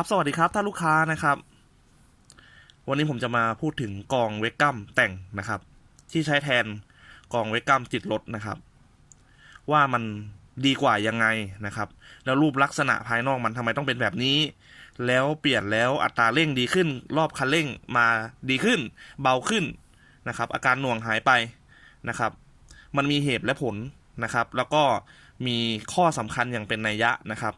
ครับสวัสดีครับท่านลูกค้านะครับ วันนี้ผมจะมาพูดถึงกองเวกัมแต่งนะครับ ที่ใช้แทนกองเวกัมติดรถนะครับ ว่ามันดีกว่ายังไงนะครับ แล้วรูปลักษณะภายนอกมันทำไมต้องเป็นแบบนี้ แล้วเปลี่ยนแล้วอัตราเร่งดีขึ้น รอบคันเร่งมาดีขึ้น เบาขึ้นนะครับ อาการหน่วงหายไปนะครับ มันมีเหตุและผลนะครับ แล้วก็มีข้อสำคัญอย่างเป็นนัยยะนะครับ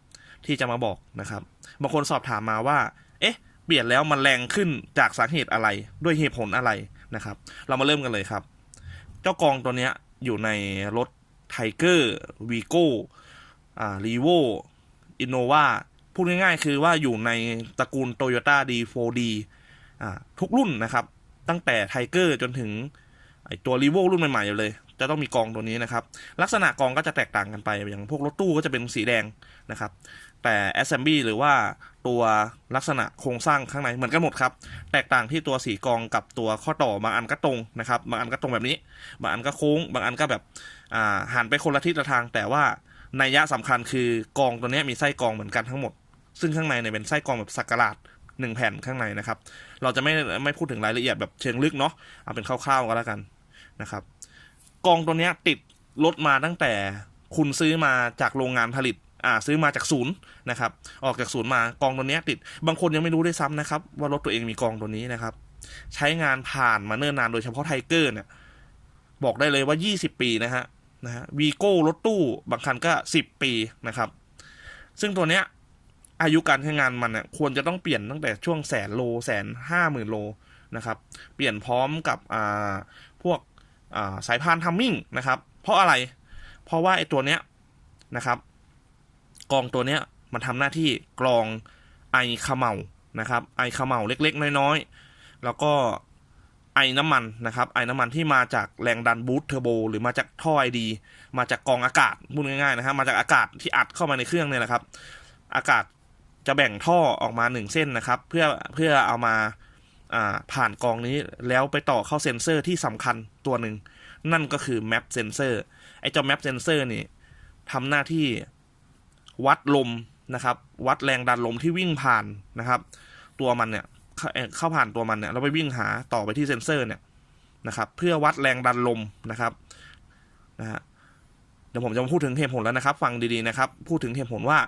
ที่จะมาบอกนะครับบางคนสอบถามมาว่า เอ๊ะ เปลี่ยนแล้วมันแรงขึ้นจากสาเหตุอะไรด้วยเหตุผลอะไรนะครับ เรามาเริ่มกันเลยครับ เจ้ากองตัวเนี้ยอยู่ในรถไทเกอร์วีโก้อ่ารีโวอินโนวาพูดง่ายๆ คือว่าอยู่ในตระกูล Toyota D4D อ่าทุกรุ่นนะครับ ตั้งแต่ไทเกอร์จนถึงตัวรีโวรุ่นใหม่ๆอยู่เลย จะต้องมีกองตัวนี้นะครับ ลักษณะกองก็จะแตกต่างกันไป อย่างพวกรถตู้ก็จะเป็นสีแดงนะครับ แต่ assembly หรือว่าตัวลักษณะโครงสร้างข้างในเหมือนกันหมดครับ แตกต่างที่ตัวสีกองกับตัวข้อต่อบางอันก็ตรงนะครับบางอันก็ตรงแบบนี้ บางอันก็โค้ง บางอันก็แบบอ่าหันไปคนละทิศละทาง แต่ว่านัยยะสำคัญคือกองตัวนี้มีไส้กองเหมือนกันทั้งหมด ซึ่งข้างในเนี่ยเป็นไส้กองแบบสักการาดหนึ่งแผ่นข้างในนะครับ เราจะไม่ไม่พูดถึงรายละเอียดแบบเชิงลึกเนาะเอาเป็นคร่าวๆก็แล้วกันนะครับกองตัวนี้ติดรถมาตั้งแต่คุณซื้อมาจากโรงงานผลิต อ่าซื้อมาจากศูนย์นะครับออกจากศูนย์มากองตัวเนี้ยติด บางคนยังไม่รู้ด้วยซ้ำนะครับว่ารถตัวเองมีกองตัวนี้นะครับ ใช้งานผ่านมาเนิ่นนานโดยเฉพาะไทเกอร์เนี่ยบอกได้เลยว่า 20 ปีนะฮะนะฮะวีโก้รถตู้บางคันก็ 10 ปีนะครับ ซึ่งตัวเนี้ยอายุการใช้งานมันเนี่ยควรจะต้องเปลี่ยนตั้งแต่ช่วงแสนโลแสนห้าหมื่นโลนะครับ เปลี่ยนพร้อมกับอ่าพวกอ่าสายพานทัมมิ่งนะครับ เพราะอะไร เพราะว่าไอ้ตัวเนี้ยนะครับ กองตัวเนี้ยมันทำหน้าที่กรองไอขมเมานะครับไอขมเมาเล็กๆ น้อยๆ แล้วก็ไอน้ำมันนะครับไอน้ำมันที่มาจากแรงดันบูสต์เทอร์โบหรือมาจากท่อไอดี มาจากกองอากาศพูดง่ายๆนะครับมาจากอากาศที่อัดเข้ามาในเครื่องเนี่ยแหละครับ อากาศจะแบ่งท่อออกมาหนึ่งเส้นนะครับ เพื่อเพื่อเอามาอ่าผ่านกองนี้แล้วไปต่อเข้าเซ็นเซอร์ที่สำคัญตัวหนึ่ง นั่นก็คือ map sensor ไอ้เจ้า map sensor นี่ทำหน้าที่ วัดลมนะครับ วัดแรงดันลมที่วิ่งผ่านนะครับ ตัวมันเนี่ยเข้าผ่านตัวมันเนี่ยแล้วไปวิ่งหาต่อไปที่เซนเซอร์เนี่ยนะครับ เพื่อวัดแรงดันลมนะครับนะฮะเดี๋ยวผมจะมาพูดถึงเหตุผลแล้วนะครับ ฟังดีๆนะครับ พูดถึงเหตุผลว่า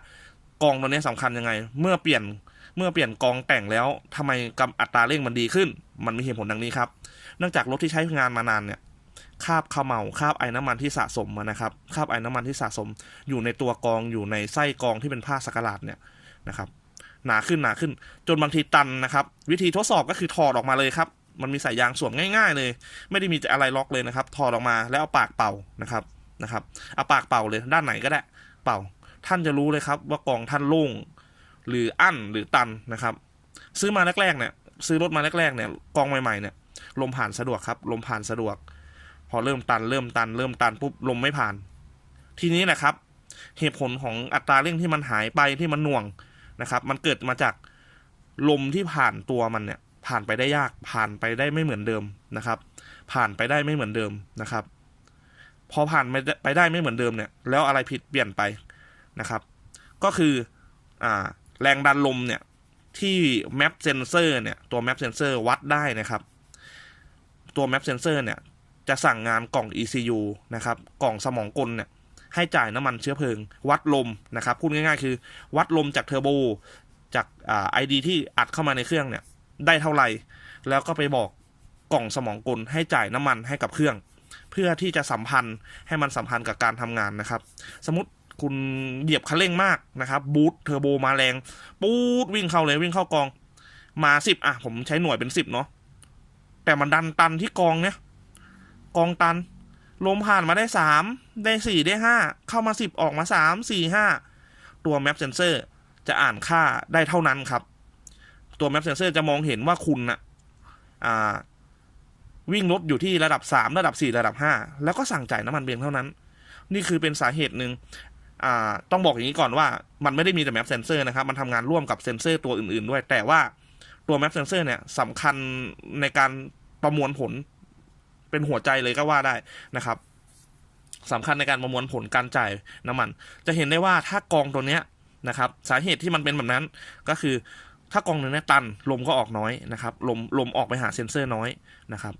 กองตัวนี้สำคัญยังไง เมื่อเปลี่ยนเมื่อเปลี่ยนกองแต่งแล้วทำไมกำอัตราเร่งมันดีขึ้น มันมีเหตุผลดังนี้ครับ เนื่องจากรถที่ใช้งานมานานเนี่ย คราบขมเหลาคราบไอ้น้ำมันที่สะสมมานะครับคราบไอ้น้ำมันที่สะสม อยู่ในตัวกองอยู่ในไส้กองที่เป็นผ้าสกหลาดเนี่ยนะครับ หนาขึ้นหนาขึ้น จนบางทีตันนะครับ วิธีทดสอบก็คือถอดออกมาเลยครับ มันมีสายยางสวมง่าย ๆ เลย ไม่ได้มีอะไรล็อกเลยนะครับ ถอดออกมาแล้วเอาปากเป่านะครับนะครับเอาปากเป่าเลยด้านไหนก็ได้ เป่า ท่านจะรู้เลยครับ ว่ากองท่านโล่งหรืออั้นหรือตันนะครับ ซื้อมาแรกๆเนี่ยซื้อรถมาแรกๆเนี่ยกองใหม่ๆเนี่ยลมผ่านสะดวกครับ ลมผ่านสะดวก พอเริ่มตันเริ่มตันเริ่มตันปุ๊บลมไม่ผ่าน ทีนี้แหละครับ เหตุผลของอัตราเร่งที่มันหายไปที่มันหน่วงนะครับ มันเกิดมาจากลมที่ผ่านตัวมันเนี่ย ผ่านไปได้ยาก ผ่านไปได้ไม่เหมือนเดิมนะครับ ผ่านไปได้ไม่เหมือนเดิมนะครับ พอผ่านไปได้ไม่เหมือนเดิมเนี่ย แล้วอะไรผิดเปลี่ยนไปนะครับ ก็คืออ่าแรงดันลมเนี่ยที่ map sensor เนี่ยตัว map sensor วัดได้นะครับ ตัว map sensor เนี่ย จะสั่งงานกล่อง ECU นะครับ กล่องสมองกลเนี่ยให้จ่ายน้ำมันเชื้อเพลิง วัดลมนะครับพูดง่ายๆ คือ วัดลมจากเทอร์โบจากไอ่า ID ที่อัดเข้ามาในเครื่องเนี่ย ได้เท่าไหร่ แล้วก็ไปบอกกล่องสมองกลให้จ่ายน้ำมันให้กับเครื่อง เพื่อที่จะสัมพันธ์ให้มันสัมพันธ์กับการทำงานนะครับ สมมติคุณเหยียบคันเร่งมากนะครับ บูทเทอร์โบมาแรงปูดวิ่งเข้าเลยวิ่งเข้ากอง มาสิบอะผมใช้หน่วยเป็นสิบเนาะแต่มันดันตันที่กองเนี่ย กองตัน ลมผ่านมาได้สามได้สี่ได้ห้าเข้ามาสิบออกมาสามสี่ห้าตัว map sensor จะอ่านค่าได้เท่านั้นครับ ตัว map sensor จะมองเห็นว่าคุณนะอ่าวิ่งรถอยู่ที่ระดับสามระดับสี่ระดับห้าแล้วก็สั่งจ่ายน้ำมันเพียงเท่านั้น นี่คือเป็นสาเหตุหนึ่งอ่าต้องบอกอย่างนี้ก่อนว่ามันไม่ได้มีแต่ map sensor นะครับ มันทำงานร่วมกับเซนเซอร์ตัวอื่นๆด้วย แต่ว่าตัว map sensor เนี่ยสำคัญในการประมวลผล เป็นหัวใจเลยก็ว่าได้นะครับสำคัญในการประมวลผลการจ่ายน้ำมัน จะเห็นได้ว่าถ้ากองตัวเนี้ยนะครับ สาเหตุที่มันเป็นแบบนั้นก็คือถ้ากองหนึ่งเนี่ยตันลมก็ออกน้อยนะครับลมลมออกไปหาเซ็นเซอร์น้อยนะครับ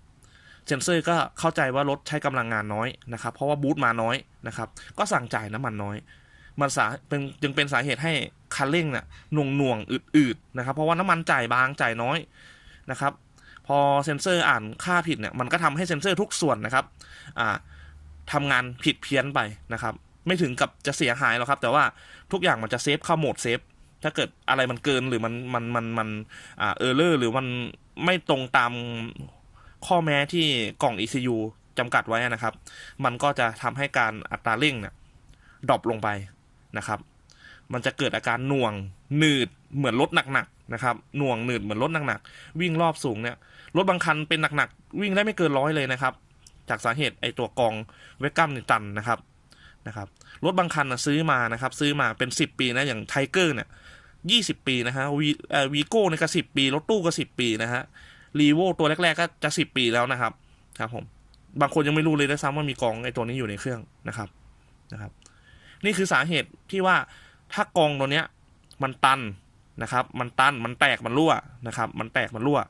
เซ็นเซอร์ก็เข้าใจว่ารถใช้กำลังงานน้อยนะครับ เพราะว่าบูตมาน้อยนะครับ ก็สั่งจ่ายน้ำมันน้อย มันสาเป็นจึงเป็นสาเหตุให้คันเร่งเนี่ยหน่วงหน่วงๆอืดๆนะครับ เพราะว่าน้ำมันจ่ายบางจ่ายน้อยนะครับ พอเซนเซอร์อ่านค่าผิดเนี่ยมันก็ทำให้เซนเซอร์ทุกส่วนนะครับอ่าทำงานผิดเพี้ยนไปนะครับ ไม่ถึงกับจะเสียหายหรอกครับ แต่ว่าทุกอย่างมันจะเซฟเข้าโหมดเซฟถ้าเกิดอะไรมันเกินหรือมันมันมันมันอ่าเออร์เลอร์หรือมันไม่ตรงตามข้อแม้ที่กล่อง ECU จำกัดไว้นะครับ มันก็จะทำให้การอัตราเร่งเนี่ยดรอปลงไปนะครับ มันจะเกิดอาการหน่วงหนืดเหมือนรถหนักๆนะครับหน่วงหนืดเหมือนรถหนักๆวิ่งรอบสูงเนี่ยรถบางคันเป็นหนักๆวิ่งได้ไม่เกินร้อยเลยนะครับ จากสาเหตุไอตัวกองเวกัมนี่ตันนะครับนะครับรถบางคันนะซื้อมานะครับซื้อมาเป็น 10 ปีนะอย่างไทเกอร์เนี่ยยี่สิบปีนะฮะวีเอ่อวีโก้เนี่ยก็สิบปี รถตู้ก็สิบปีนะฮะรีโวตัวแรก ๆ ก็จะสิบปีแล้วนะครับครับผมบางคนยังไม่รู้เลยด้วยซ้ำว่ามีกองไอตัวนี้อยู่ในเครื่องนะครับนะครับ นี่คือสาเหตุที่ว่า ถ้ากองตัวเนี้ย มันตันนะครับ มันตันมันแตกมันรั่วนะครับ มันแตกมันรั่ว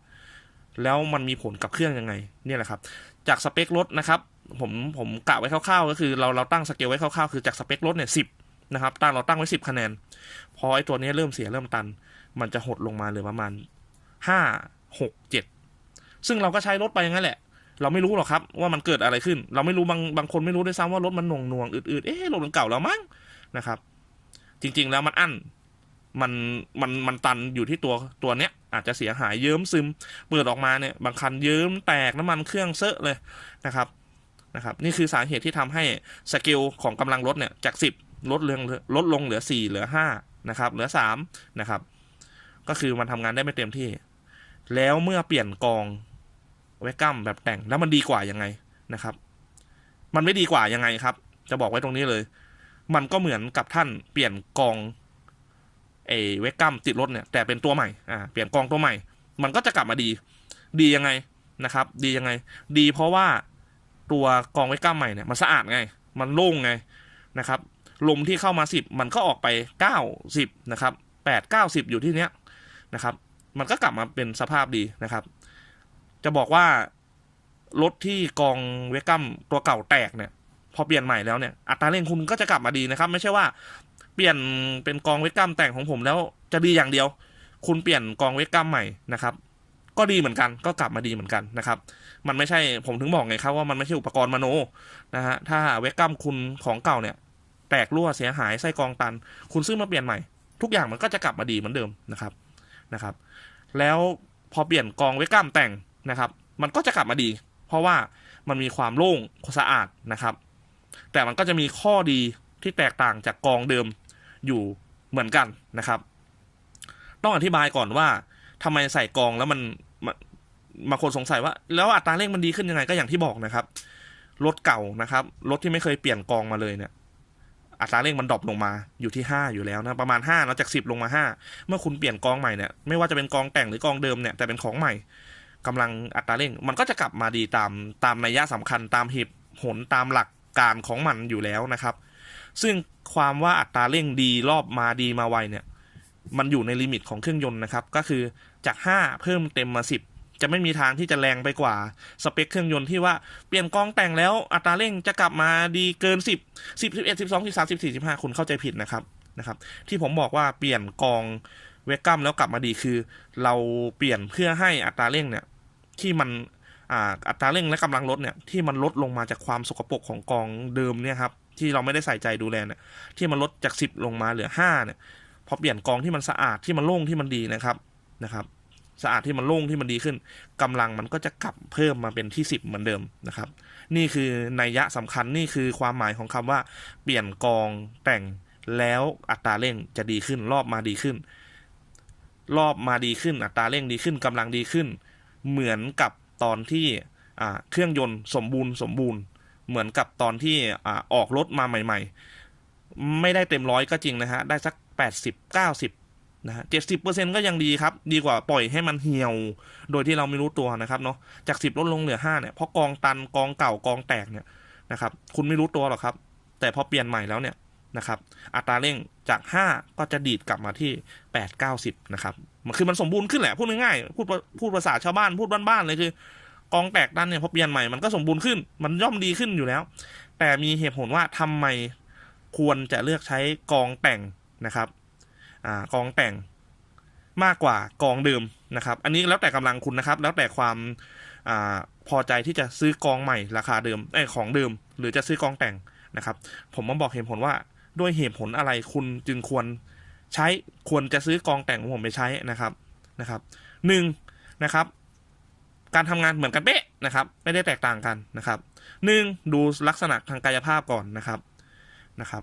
แล้วมันมีผลกับเครื่องยังไงเนี่ยแหละครับ จากสเปครถนะครับ ผมผมกะไว้คร่าวๆ ก็คือเราเราตั้งสเกลไว้คร่าวๆคือจากสเปครถเนี่ยสิบนะครับตั้งเราตั้งไว้สิบคะแนน พอไอ้ตัวนี้เริ่มเสียเริ่มตัน มันจะหดลงมาเหลือประมาณห้าหกเจ็ดซึ่งเราก็ใช้รถไปอย่างนั้นแหละ เราไม่รู้หรอกครับว่ามันเกิดอะไรขึ้น เราไม่รู้บางบางคนไม่รู้ด้วยซ้ำว่ารถมันหน่วงหน่วงๆอืดเอ๊ะรถมันเก่าแล้วมั้งนะครับ จริง ๆ แล้วมันอั้นมันมันมันตันอยู่ที่ตัวตัวเนี้ย อาจจะเสียหายเยิ้มซึม เปิดออกมาเนี่ย บางคันเยิ้มแตกน้ำมันเครื่องเซอะเลยนะครับนะครับ นี่คือสาเหตุที่ทำให้สเกลของกำลังรถเนี่ยจาก 10 ลดเรื่องลดลงเหลือ 4 เหลือ 5 นะครับ เหลือ 3 นะครับ ก็คือมันทำงานได้ไม่เต็มที่ แล้วเมื่อเปลี่ยนกองเวกัมแบบแต่งแล้วมันดีกว่ายังไงนะครับ มันไม่ดีกว่ายังไงครับ จะบอกไว้ตรงนี้เลย มันก็เหมือนกับท่านเปลี่ยนกองเอเวกัมติดรถเนี่ยแต่เป็นตัวใหม่อ่าเปลี่ยนกองตัวใหม่ มันก็จะกลับมาดี ดียังไงนะครับ ดียังไง ดีเพราะว่าตัวกองไว้ก้ามใหม่เนี่ยมันสะอาดไง มันโล่งไงนะครับลมที่เข้ามาสิบมันก็ออกไปเก้าสิบนะครับแปดเก้าสิบอยู่ที่เนี้ยนะครับ มันก็กลับมาเป็นสภาพดีนะครับ จะบอกว่ารถที่กองเวกัมตัวเก่าแตกเนี่ย พอเปลี่ยนใหม่แล้วเนี่ยอัตราเร่งคุณก็จะกลับมาดีนะครับ ไม่ใช่ว่า เปลี่ยนเป็นกองเวกัมแต่งของผมแล้วจะดีอย่างเดียว คุณเปลี่ยนกองเวกัมใหม่นะครับก็ดีเหมือนกันก็กลับมาดีเหมือนกันนะครับ มันไม่ใช่ผมถึงบอกไงครับว่ามันไม่ใช่อุปกรณ์มโนนะฮะถ้าเวกกัมคุณของเก่าเนี่ย แตกรั่วเสียหายไส้กองตัน คุณซื้อมาเปลี่ยนใหม่ ทุกอย่างมันก็จะกลับมาดีเหมือนเดิมนะครับนะครับ แล้วพอเปลี่ยนกองเวกกัมแต่งนะครับ มันก็จะกลับมาดี เพราะว่ามันมีความโล่งสะอาดนะครับ แต่มันก็จะมีข้อดีที่แตกต่างจากกองเดิมอยู่เหมือนกันนะครับ ต้องอธิบายก่อนว่าทำไมใส่กองแล้วมันมันบางคนสงสัยว่า แล้วอัตราเร่งมันดีขึ้นยังไงก็อย่างที่บอกนะครับรถเก่านะครับรถที่ไม่เคยเปลี่ยนกองมาเลยเนี่ยอัตราเร่งมันดรอปลงมาอยู่ที่ห้าอยู่แล้วนะประมาณห้าเนาะจากสิบลงมาห้าเมื่อคุณเปลี่ยนกองใหม่เนี่ยไม่ว่าจะเป็นกองแต่งหรือกองเดิมเนี่ยแต่เป็นของใหม่กำลังอัตราเร่ง มันก็จะกลับมาดีตามตามนัยยะสำคัญตามเหตุผลตามหลัก การของมันอยู่แล้วนะครับ ซึ่งความว่าอัตราเร่งดีรอบมาดีมาไวเนี่ยมันอยู่ในลิมิตของเครื่องยนต์นะครับ ก็คือจาก 5 เพิ่มเต็มมา 10 จะไม่มีทางที่จะแรงไปกว่า สเปคเครื่องยนต์ที่ว่าเปลี่ยนกองแต่งแล้วอัตราเร่งจะกลับมาดีเกิน 10 10 11 12 13 14 15 คุณเข้าใจผิดนะครับนะครับ ที่ผมบอกว่าเปลี่ยนกองเวกัมแล้วกลับมาดีคือ เราเปลี่ยนเพื่อให้อัตราเร่งเนี่ยที่มัน อัตราเร่งและกำลังลดเนี่ยที่มันลดลงมาจากความสกปรกของกองเดิมเนี่ยครับที่เราไม่ได้ใส่ใจดูแลเนี่ยที่มันลดจาก 10 ลงมาเหลือ5เนี่ยพอเปลี่ยนกองที่มันสะอาดที่มันโล่งที่มันดีนะครับนะครับ สะอาดที่มันโล่งที่มันดีขึ้นกำลังมันก็จะกลับเพิ่มมาเป็นที่ 10 เหมือนเดิมนะครับ นี่คือนัยยะสำคัญนี่คือความหมายของคำว่า เปลี่ยนกองแต่งแล้วอัตราเร่งจะดีขึ้น รอบมาดีขึ้น รอบมาดีขึ้น อัตราเร่งดีขึ้นกำลังดีขึ้น เหมือนกับ ตอนที่เครื่องยนต์สมบูรณ์สมบูรณ์ เหมือนกับตอนที่อออกรถมาใหม่ ๆ ไม่ได้เต็มร้อยก็จริงนะฮะ ได้สักแปดสิบเก้าสิบนะฮะเจ็ดสิบเปอร์เซ็นก็ยังดีครับ ดีกว่าปล่อยให้มันเหี่ยว โดยที่เราไม่รู้ตัวนะครับเนาะจากสิบลดลงเหลือห้าเนี่ยเพราะกองตันกองเก่ากองแตกเนี่ยนะครับคุณไม่รู้ตัวหรอกครับ แต่พอเปลี่ยนใหม่แล้วเนี่ยนะครับอัตราเร่งจาก 5 ก็จะดีดกลับมาที่ 8 90 นะครับ มันคือมันสมบูรณ์ขึ้นแหละพูดง่ายๆพูดพูดภาษาชาวบ้านพูดบ้านๆเลยคือกองแตกดันเนี่ยพอเปลี่ยนใหม่มันก็สมบูรณ์ขึ้น มันย่อมดีขึ้นอยู่แล้ว แต่มีเหตุผลว่าทำไมควรจะเลือกใช้กองแต่งนะครับอ่ากองแต่งมากกว่ากองเดิมนะครับ อันนี้แล้วแต่กำลังคุณนะครับ แล้วแต่ความอ่าพอใจที่จะซื้อกองใหม่ราคาเดิมไอ้ของเดิม หรือจะซื้อกองแต่งนะครับ ผมมาบอกเหตุผลว่าด้วยเหตุผลอะไรคุณจึงควร ใช้ควรจะซื้อกองแต่งของผมไปใช้นะครับนะครับหนึ่งนะครับ การทำงานเหมือนกันเป๊ะนะครับ ไม่ได้แตกต่างกันนะครับหนึ่งดูลักษณะทางกายภาพก่อนนะครับนะครับ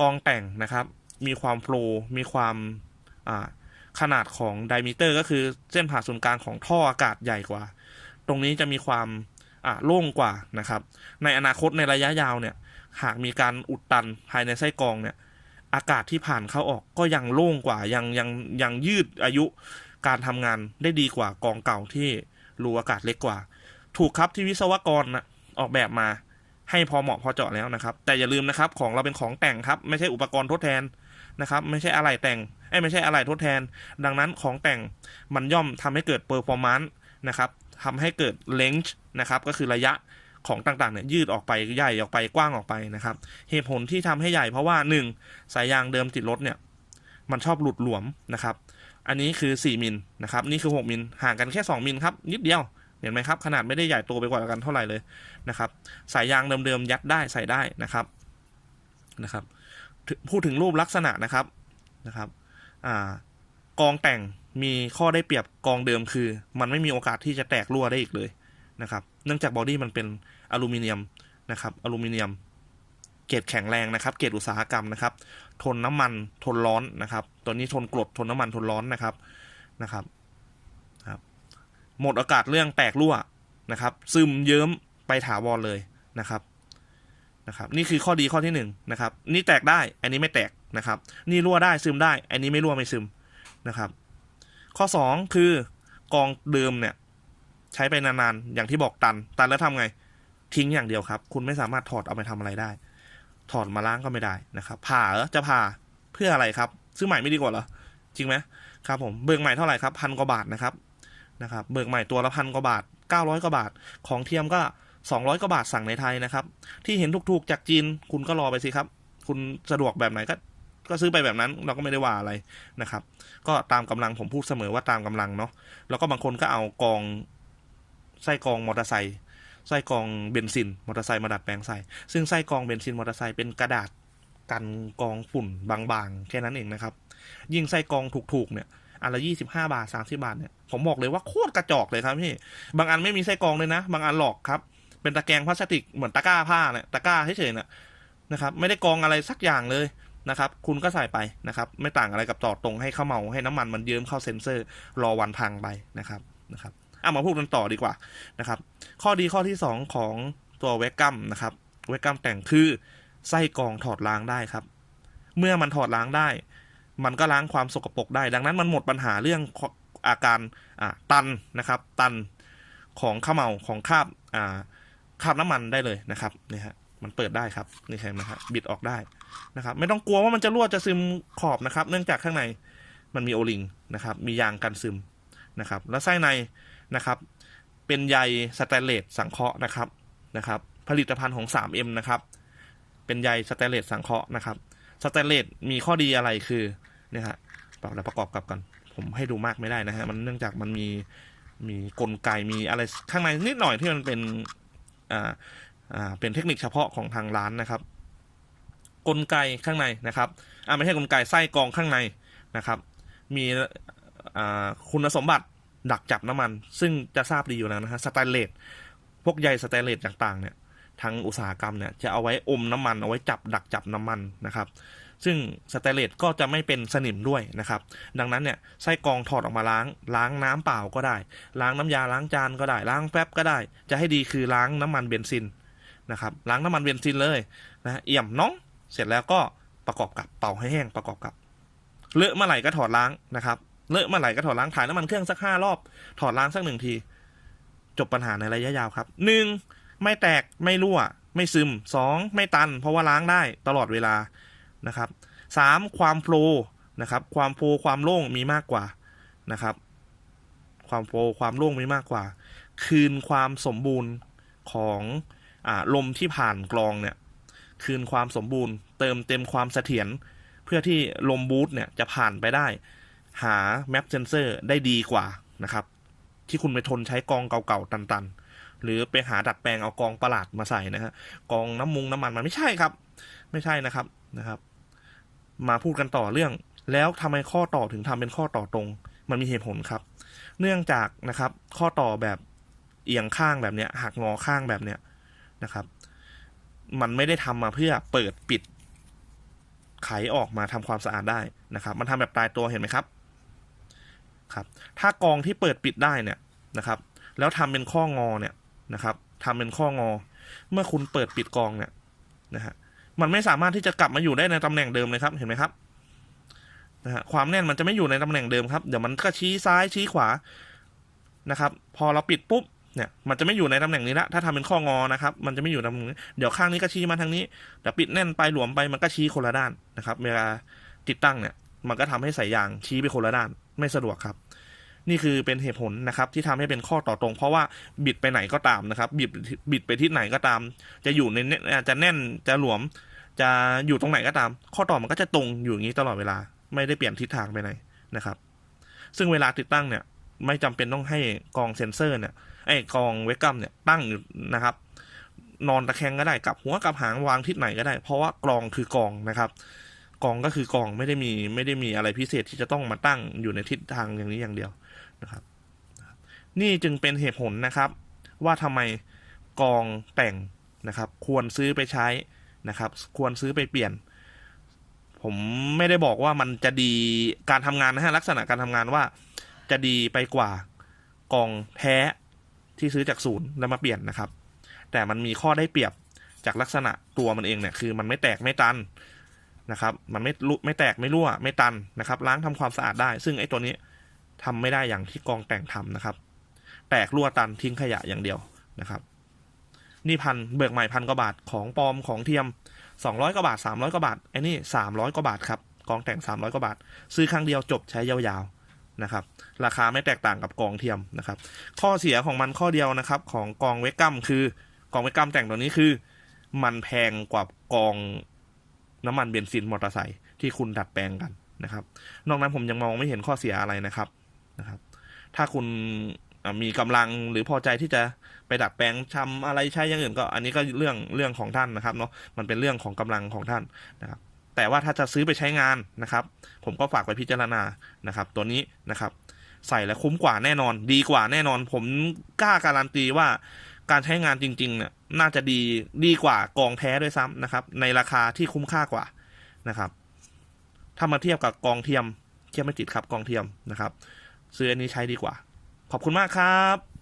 กองแต่งนะครับ มีความโฟล์มีความอ่าขนาดของไดมิเตอร์ก็คือเส้นผ่าศูนย์กลางของท่ออากาศใหญ่กว่า ตรงนี้จะมีความอ่าโล่งกว่านะครับ ในอนาคตในระยะยาวเนี่ย หากมีการอุดตันภายในไส้กรองเนี่ย อากาศที่ผ่านเข้าออกก็ยังโล่งกว่ายังยังยังยืดอายุการทำงานได้ดีกว่ากองเก่าที่รูอากาศเล็กกว่า ถูกครับที่วิศวกรนะออกแบบมาให้พอเหมาะพอเจาะแล้วนะครับ แต่อย่าลืมนะครับของเราเป็นของแต่งครับ ไม่ใช่อุปกรณ์ทดแทนนะครับ ไม่ใช่อะไรแต่งเอ้ไม่ใช่อะไรทดแทน ดังนั้นของแต่งมันย่อมทำให้เกิดเปอร์ฟอร์มานซ์นะครับทำให้เกิดเลนจ์นะครับ ก็คือระยะ ของต่างๆเนี่ยยืดออกไปใหญ่ออกไปกว้างออกไปนะครับ เหตุผลที่ทำให้ใหญ่เพราะว่าหนึ่งสายยางเดิมติดรถเนี่ยมันชอบหลุดหลวมนะครับ อันนี้คือ 4 มิลนะครับ นี่คือ 6 มิลห่างกันแค่ 2 มิลครับ นิดเดียว เห็นไหมครับ ขนาดไม่ได้ใหญ่โตไปกว่ากันเท่าไหร่เลยนะครับ สายยางเดิมๆยัดได้ใส่ได้นะครับนะครับ พูดถึงรูปลักษณะนะครับนะครับอ่ากองแต่งมีข้อได้เปรียบกองเดิมคือ มันไม่มีโอกาสที่จะแตกรั่วได้อีกเลยนะครับ เนื่องจากบอดี้มันเป็น อลูมิเนียมนะครับอลูมิเนียม เกรดแข็งแรงนะครับ เกรดอุตสาหกรรมนะครับ ทนน้ำมันทนร้อนนะครับ ตัวนี้ทนกรดทนน้ำมันทนร้อนนะครับนะครับครับ หมดอากาศเรื่องแตกรั่วนะครับ ซึมเยิ้มไปถาวรเลยนะครับนะครับนี่คือข้อดีข้อที่หนึ่งนะครับนี่แตกได้อันนี้ไม่แตกนะครับ นี่รั่วได้ซึมได้ อันนี้ไม่รั่วไม่ซึมนะครับ ข้อสองคือกองเดิมเนี่ย ใช้ไปนานๆอย่างที่บอกตัน ตันแล้วทำไง ทิ้งอย่างเดียวครับ คุณไม่สามารถถอดเอาไปทำอะไรได้ ถอดมาล้างก็ไม่ได้นะครับผ่าเหรอจะผ่าเพื่ออะไรครับ ซื้อใหม่ไม่ดีกว่าเหรอจริงไหมครับผมเบิกใหม่เท่าไหร่ครับพันกว่าบาทนะครับนะครับเบิกใหม่ตัวละพันกว่าบาทเก้าร้อยกว่าบาท ของเทียมก็สองร้อยกว่าบาทสั่งในไทยนะครับ ที่เห็นถูกๆจากจีนคุณก็รอไปสิครับ คุณสะดวกแบบไหนก็ก็ซื้อไปแบบนั้นเราก็ไม่ได้ว่าอะไรนะครับ ก็ตามกำลังผมพูดเสมอว่าตามกำลังเนาะแล้วก็บางคนก็เอากองไส้กองมอเตอร์ไซค์ ไส้กรองเบนซินมอเตอร์ไซค์มาดัดแปลงใส่ซึ่งไส้กรองเบนซินมอเตอร์ไซค์เป็นกระดาษกันกองฝุ่นบางๆ แค่นั้นเองนะครับ ยิ่งไส้กรองถูกๆเนี่ยอันละยี่สิบห้าบาทสามสิบาทเนี่ยผมบอกเลยว่าโคตรกระจอกเลยครับพี่ บางอันไม่มีไส้กรองเลยนะ บางอันหลอกครับ เป็นตะแกรงพลาสติกเหมือนตะกร้าผ้าเนี่ยตะกร้าเฉยๆนี่ยนะครับ ไม่ได้กรองอะไรสักอย่างเลยนะครับ คุณก็ใส่ไปนะครับ ไม่ต่างอะไรกับต่อตรงให้ข้าวเมาให้น้ำมันมันเยิ้มเข้าเซ็นเซอร์ รอวันพังไปนะครับนะครับ อามาพูดกันต่อดีกว่านะครับ ข้อดีข้อที่ 2 ของตัวเวกัมนะครับเวกัมแต่งคือไส้กรองถอดล้างได้ครับ เมื่อมันถอดล้างได้ มันก็ล้างความสกปรกได้ ดังนั้นมันหมดปัญหาเรื่องอาการตันนะครับ ตันของข้าเมาของคาบอ่าคาบน้ำมันได้เลยนะครับนี่ฮะมันเปิดได้ครับนี่เห็นไหมครับบิดออกได้นะครับ ไม่ต้องกลัวว่ามันจะรั่วจะซึมขอบนะครับ เนื่องจากข้างในมันมีโอลิงนะครับ มียางกันซึมนะครับ แล้วไส้ใน นะครับ เป็นใยสแตนเลสสังเคราะห์นะครับนะครับ ผลิตภัณฑ์ของ 3M นะครับ เป็นใยสแตนเลสสังเคราะห์นะครับสแตนเลสมีข้อดีอะไรคือเนี่ยฮะปรับแล้วประกอบกับกัน ผมให้ดูมากไม่ได้นะฮะมันเนื่องจากมันมีมีกลไกมีอะไรข้างในนิดหน่อยที่มันเป็นอ่าอ่าเป็นเทคนิคเฉพาะของทางร้านนะครับ กลไกข้างในนะครับอ่าไม่ใช่กลไกไส้กรองข้างในนะครับ มีอ่าคุณสมบัติ ดักจับน้ำมัน ซึ่งจะทราบดีอยู่แล้วนะฮะสแตนเลสพวกใยสแตนเลสต่างๆเนี่ยทางอุตสาหกรรมเนี่ยจะเอาไว้อมน้ำมันเอาไว้จับดักจับน้ำมันนะครับซึ่งสแตนเลสก็จะไม่เป็นสนิมด้วยนะครับ ดังนั้นเนี่ยไส้กรองถอดออกมาล้าง ล้างน้ำเปล่าก็ได้ ล้างน้ำยาล้างจานก็ได้ ล้างแป๊บก็ได้ จะให้ดีคือล้างน้ำมันเบนซินนะครับ ล้างน้ำมันเบนซินเลยนะเอี่ยมน้อง เสร็จแล้วก็ประกอบกับเป่าให้แห้งประกอบกับเลอะเมื่อไหร่ก็ถอดล้างนะครับ เลอะมื่อไหร่ก็ถอดล้างถ่ายน้ำมันเครื่องสักห้ารอบ ถอดล้างสักหนึ่งที จบปัญหาในระยะยาวครับหนึ่งไม่แตกไม่รั่ว ไม่ซึมสองไม่ตัน เพราะว่าล้างได้ตลอดเวลานะครับสามความโฟลว์นะครับ ความโฟลว์ความโล่งมีมากกว่านะครับ ความโฟลว์ความโล่งมีมากกว่า คืนความสมบูรณ์ของอลมที่ผ่านกรองเนี่ย คืนความสมบูรณ์ เติมเต็มความเสถียรเพื่อที่ลมบูทเนี่ยจะผ่านไปได้ หาแมปเซนเซอร์ได้ดีกว่านะครับ ที่คุณไปทนใช้กองเก่าๆตันๆ หรือไปหาดัดแปลงเอากองประหลาดมาใส่นะฮะกองน้ำมุงน้ำมันมันไม่ใช่ครับ ไม่ใช่นะครับนะครับ มาพูดกันต่อเรื่อง แล้วทำไมข้อต่อถึงทำเป็นข้อต่อตรง มันมีเหตุผลครับ เนื่องจากนะครับ ข้อต่อแบบเอียงข้างแบบเนี้ยหักงอข้างแบบเนี้ยนะครับ มันไม่ได้ทำมาเพื่อเปิดปิดไขออกมาทำความสะอาดได้นะครับ มันทำแบบตายตัวเห็นไหมครับ ครับถ้ากองที่เปิดปิดได้เนี่ยนะครับ แล้วทำเป็นข้องอเนี่ยนะครับทำเป็นข้องอ เมื่อคุณเปิดปิดกองเนี่ยนะฮะมันไม่สามารถที่จะกลับมาอยู่ได้ในตำแหน่งเดิมเลยครับเห็นไหมครับนะฮะความแน่นมันจะไม่อยู่ในตำแหน่งเดิมครับเดี๋ยวมันก็ชี้ซ้ายชี้ขวานะครับ พอเราปิดปุ๊บเนี่ยมันจะไม่อยู่ในตำแหน่งนี้ละถ้าทำเป็นข้องอนะครับ มันจะไม่อยู่ตำแหน่งนี้เดี๋ยวข้างนี้ก็ชี้มาทางนี้เดี๋ยวปิดแน่นไปหลวมไปมันก็ชี้คนละด้านนะครับ เวลาติดตั้งเนี่ย มันก็ทำให้สายยางชี้ไปคนละด้านไม่สะดวกครับ นี่คือเป็นเหตุผลนะครับที่ทำให้เป็นข้อต่อตรง เพราะว่าบิดไปไหนก็ตามนะครับ บิดบิดไปที่ไหนก็ตาม จะอยู่ในเนจะแน่นจะหลวม จะอยู่ตรงไหนก็ตาม ข้อต่อมันก็จะตรงอยู่อย่างนี้ตลอดเวลา ไม่ได้เปลี่ยนทิศทางไปไหนนะครับ ซึ่งเวลาติดตั้งเนี่ย ไม่จำเป็นต้องให้กองเซ็นเซอร์เนี่ยไอ้กองเวกัมเนี่ยตั้งอยู่นะครับนอนตะแคงก็ได้กับหัวกับหางวางทิศไหนก็ได้ เพราะว่ากรองคือกองนะครับ กองก็คือกองไม่ได้มีไม่ได้มีอะไรพิเศษที่จะต้องมาตั้งอยู่ในทิศทางอย่างนี้อย่างเดียวนะครับ นี่จึงเป็นเหตุผลนะครับ ว่าทำไมกองแต่งนะครับ ควรซื้อไปใช้นะครับ ควรซื้อไปเปลี่ยน ผมไม่ได้บอกว่ามันจะดีการทำงานนะฮะลักษณะการทำงานว่าจะดีไปกว่ากองแท้ที่ซื้อจากศูนย์แล้วมาเปลี่ยนนะครับ แต่มันมีข้อได้เปรียบจากลักษณะตัวมันเองเนี่ยคือมันไม่แตกไม่ตัน นะครับ มันไม่รุไม่แตกไม่รั่วไม่ตันนะครับ ล้างทำความสะอาดได้ ซึ่งไอ้ตัวนี้ทำไม่ได้อย่างที่กองแต่งทำนะครับ แตกรั่วตันทิ้งขยะอย่างเดียวนะครับ นี่พันเบิกใหม่พันกว่าบาทของปลอมของเทียมสองร้อยกว่าบาทสามร้อยกว่าบาทไอ้นี่สามร้อยกว่าบาทครับกองแต่งสามร้อยกว่าบาท ซื้อครั้งเดียวจบใช้ยาวๆนะครับ ราคาไม่แตกต่างกับกองเทียมนะครับ ข้อเสียของมันข้อเดียวนะครับ ของกองเวกัมคือกองเวกัมแต่งตัวนี้คือ มันแพงกว่ากอง น้ำมันเบนซินมอเตอร์ไซค์ที่คุณดัดแปลงกันนะครับ นอกนั้นผมยังมองไม่เห็นข้อเสียอะไรนะครับนะครับ ถ้าคุณมีกำลังหรือพอใจที่จะไปดัดแปลงทำอะไรใช้อย่างอื่นก็ อันนี้ก็เรื่องเรื่องของท่านนะครับเนาะมันเป็นเรื่องของกำลังของท่านนะครับ แต่ว่าถ้าจะซื้อไปใช้งานนะครับ ผมก็ฝากไปพิจารณานะครับ ตัวนี้นะครับ ใส่แล้วคุ้มกว่าแน่นอน ดีกว่าแน่นอน ผมกล้าการันตีว่า การใช้งานจริงๆเนี่ยน่าจะดีดีกว่ากองแท้ด้วยซ้ำนะครับ ในราคาที่คุ้มค่ากว่านะครับ ถ้ามาเทียบกับกองเทียมเทียบไม่ติดครับกองเทียมนะครับ ซื้ออันนี้ใช้ดีกว่า ขอบคุณมากครับ